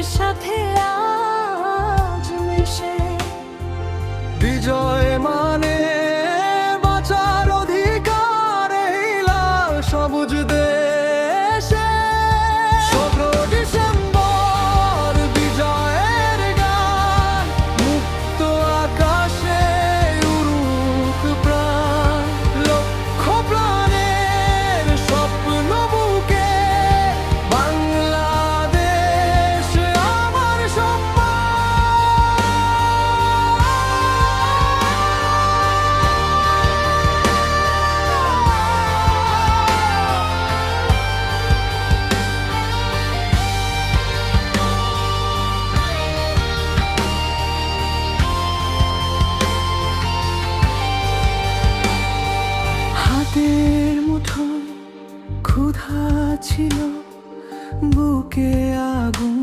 একসাথে কথা ছিল বুকে আগুন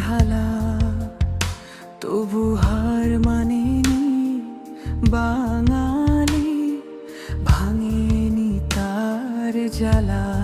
ঢালা। তবু হার মানেনি বাঙালি ভাঙেনি তার জ্বালা।